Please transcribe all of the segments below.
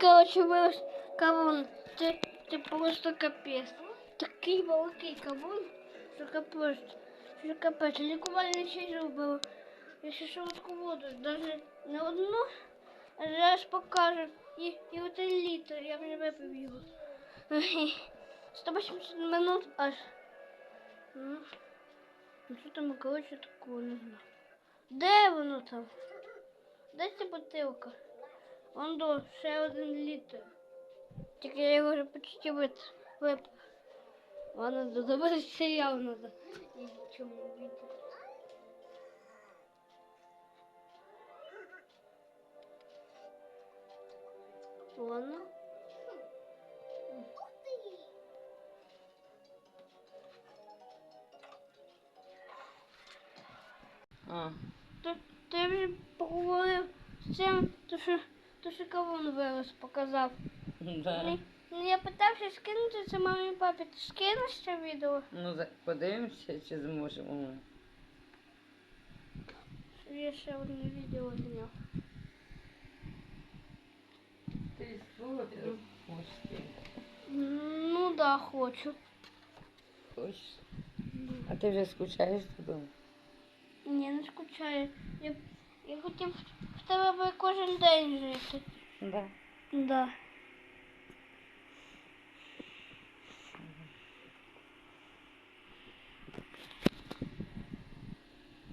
коротше, вирос кавун. Це, це просто капець. Такий великий кавун, що капець. Що капець. Лікувальний чай зробив. Я ще швидку воду, навіть не одну, а зараз покажу. І, і один літр, я вже випив його. 180 минут аж. Ну, що там, коротше, такого не знаю. Де воно там? Де ця бутилка? Вон до, ще один літр. Тільки я його вже почти випив. Ладно, додавати. І чому вийти. Ладно. А, То, то я вже поговорив з цим, то що, то що кавун вирос, показав. да. Ну, Ну, я питався скинути це мамі і папі. Ти скинеш це відео? Ну, за- подивимося, чи зможемо. ми. Я ще одне відео зняв. Ти свого хочеш? Ну да, хочу. Хочеш? А ти вже скучаєш додому? Ні, не скучаю. Я, я хотів тебе би кожен день жити. Да. Да.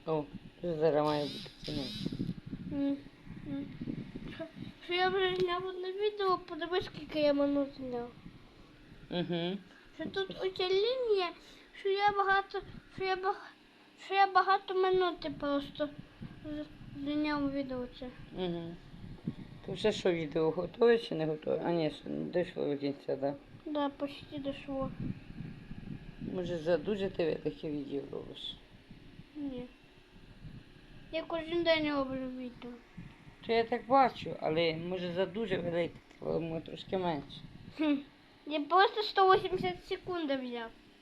О, вже зараз має бути ціна. Що, що я вже зняв одне відео, подивись, скільки я минут зняв. Угу. Що тут оця лінія, що я багато, що я багато, що я багато минути просто зняв відео це. Угу. То вже що відео готове чи не готове? А ні, ще не дійшло до кінця, да. Да, почти дошло. Може задуже ти ви таке відео робиш? Ні. Я кожен день роблю відео. То я так бачу, але може за дуже велике, може трошки менше. Хм. Я просто 180 секунд взяв.